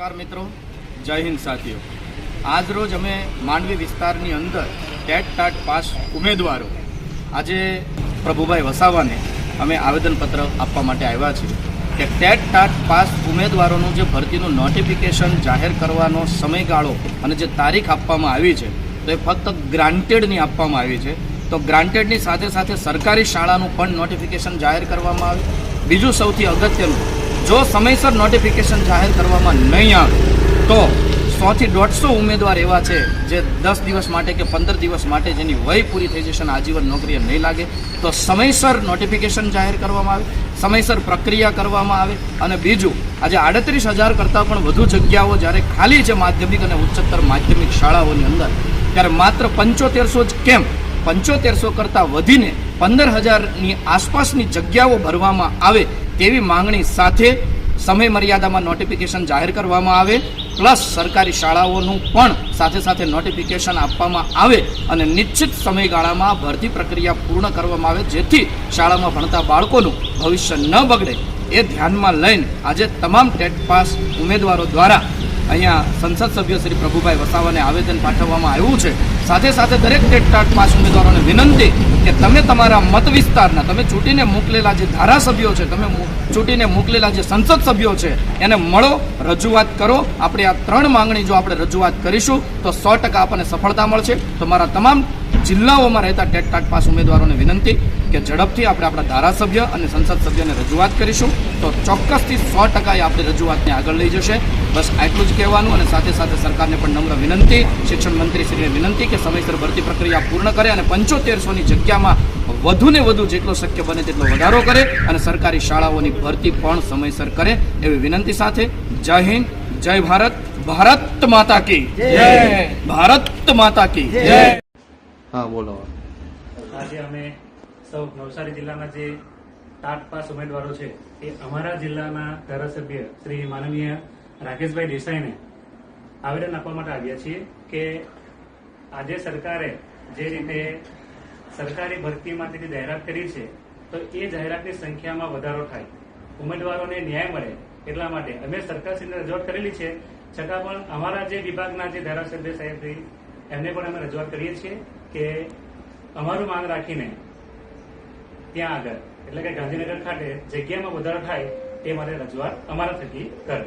નમસ્કાર મિત્રો. જય હિન્દ સાથીઓ. આજરોજ અમે માંડવી વિસ્તારની અંદર ટેટ ટાટ પાસ ઉમેદવારો આજે પ્રભુભાઈ વસાવાને અમે આવેદનપત્ર આપવા માટે આવ્યા છીએ કે ટેટ ટાટ પાસ ઉમેદવારોનું જે ભરતીનું નોટિફિકેશન જાહેર કરવાનો સમયગાળો અને જે તારીખ આપવામાં આવી છે, તો એ ફક્ત ગ્રાન્ટેડની આપવામાં આવી છે. તો ગ્રાન્ટેડની સાથે સાથે સરકારી શાળાનું પણ નોટિફિકેશન જાહેર કરવામાં આવે બીજું સૌથી અગત્યનું જો સમયસર નોટિફિકેશન જાહેર કરવામાં નહીં આવે, તો સોથી દોઢસો ઉમેદવાર એવા છે જે દસ દિવસ માટે કે પંદર દિવસ માટે જેની વય પૂરી થઈ જશે અને આજીવન નોકરીએ નહીં લાગે, તો સમયસર નોટિફિકેશન જાહેર કરવામાં આવે, સમયસર પ્રક્રિયા કરવામાં આવે અને બીજું, આજે આડત્રીસ હજાર કરતાં પણ વધુ જગ્યાઓ જ્યારે ખાલી છે માધ્યમિક અને ઉચ્ચતર માધ્યમિક શાળાઓની અંદર, ત્યારે માત્ર પંચોતેરસો જ કેમ? પંચોતેરસો કરતાં વધીને પંદર હજારની આસપાસની જગ્યાઓ ભરવામાં આવે તેવી માંગણી સાથે સમય મર્યાદામાં નોટિફિકેશન જાહેર કરવામાં આવે પ્લસ સરકારી શાળાઓનું પણ સાથે સાથે નોટિફિકેશન આપવામાં આવે અને નિશ્ચિત સમયગાળામાં ભરતી પ્રક્રિયા પૂર્ણ કરવામાં આવે, જેથી શાળામાં ભણતા બાળકોનું ભવિષ્ય ન બગડે. એ ધ્યાનમાં લઈને આજે તમામ ટેટ પાસ ઉમેદવારો દ્વારા અહીંયા સંસદ સભ્ય શ્રી પ્રભુભાઈ વસાવાને આવેદન પાઠવવામાં આવ્યું છે. સાથે સાથે દરેક ટેટ પાસ ઉમેદવારોને વિનંતી કે તમે તમારા મત વિસ્તારના, તમે ચૂંટીને મોકલેલા જે ધારાસભ્યો છે, તમે ચૂંટીને મોકલેલા જે સંસદ સભ્યો છે, એને મળો, રજૂઆત કરો. આપણે આ ત્રણ માંગણી જો આપણે રજૂઆત કરીશું, તો સો ટકા આપણને સફળતા મળશે. તો મારા તમામ જિલ્લાઓમાં રહેતા ટેટ ટાટ પાસ ઉમેદવારોને વિનંતી કે ઝડપથી આપણે આપણા ધારાસભ્ય અને સંસદ સભ્યને રજૂઆત કરીશું. તો ચોક્કસથી સો ટકા એ આપણી રજૂઆતને આગળ લઈ જશે. બસ આટલું જ કહેવાનું અને સાથે સાથે સરકારને પણ નમ્ર વિનંતી શિક્ષણ મંત્રીશ્રીને વિનંતી કે સમયસર ભરતી પ્રક્રિયા પૂર્ણ કરે અને પંચોતેરસોની જગ્યામાં વધુને વધુ જેટલો શક્ય બને તેટલો વધારો કરે અને સરકારી શાળાઓની ભરતી પણ સમયસર કરે એવી વિનંતી સાથે જય હિન્દ જય ભારત ભારત માતા કી. જય ભારત માતા કી. જય હા, બોલો. આજે અમે સૌ નવસારી જિલ્લાના જે ટાટ ઉમેદવારો છે, એ અમારા જિલ્લાના ધારાસભ્ય શ્રી માનવીય રાકેશભાઈ દેસાઈને આવેદન આપવા માટે આવ્યા છીએ કે આજે સરકારે જે રીતે સરકારી ભરતી માટેની જાહેરાત કરી છે, તો એ જાહેરાતની સંખ્યામાં વધારો થાય. ઉમેદવારોને ન્યાય મળે એટલા માટે અમે સરકારશ્રીને રજૂઆત કરેલી છે. છતાં પણ અમારા જે વિભાગના જે ધારાસભ્ય સાહેબ એમને પણ અમે રજૂઆત કરીએ છીએ કે અમારું માન રાખીને ત્યાં આગળ, એટલે કે ગાંધીનગર ખાતે જગ્યામાં વધારો થાય તે માટે રજૂઆત અમારા થકી કરે